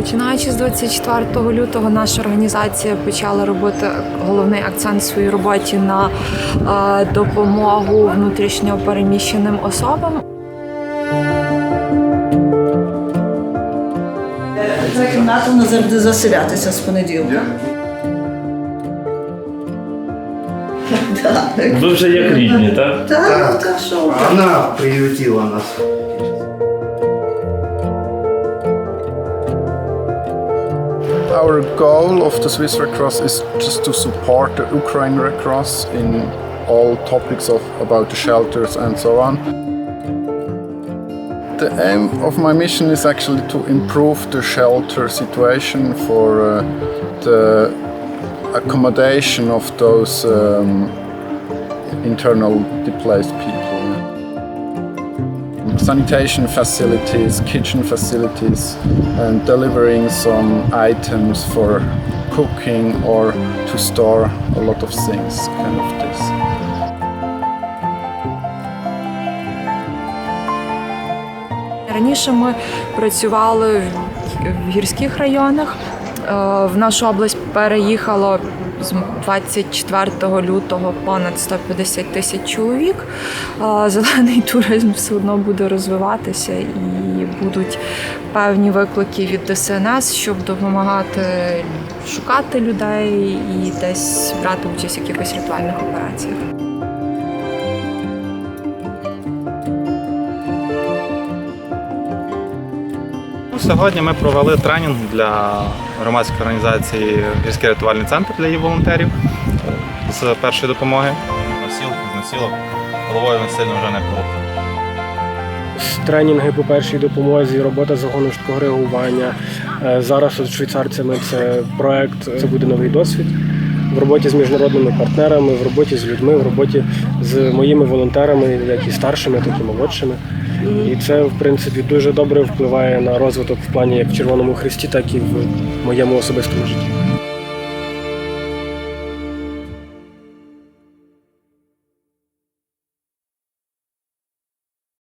Починаючи з 24 лютого, наша організація почала робити головний акцент в своїй роботі на е, допомогу внутрішньо переміщеним особам. Ця кімната вона завжди заселятися з понеділка. Ви вже як рідні, так? так, так, що ви? Она приютила нас. Our goal of the Swiss Red Cross is just to support the Ukraine Red Cross in all topics of about the shelters and so on. The aim of my mission is actually to improve the shelter situation for uh, the accommodation of those um, internal displaced people sanitation facilities, kitchen facilities, and delivering some items for cooking or to store a lot of things, kind of this. Раніше ми працювали в гірських районах. Е, В нашу область переїхало з 24 лютого понад 150 тисяч чоловік. Зелений туризм все одно буде розвиватися і будуть певні виклики від ДСНС, щоб допомагати шукати людей і десь брати участь в якихось ритуальних операціях. Сьогодні ми провели тренінг для громадської організації Гірський рятувальний центр для її волонтерів з першої допомоги. Носілки, носілок, головою ми сильно вже не колотили. тренінги по першій допомозі, робота загону швидкого реагування. Е, Зараз з швейцарцями це проект, це буде новий досвід. В роботі з міжнародними партнерами, в роботі з людьми, в роботі з моїми волонтерами, як і старшими, так і молодшими. І це, в принципі, дуже добре впливає на розвиток в плані як в Червоному Хресті, так і в моєму особистому житті.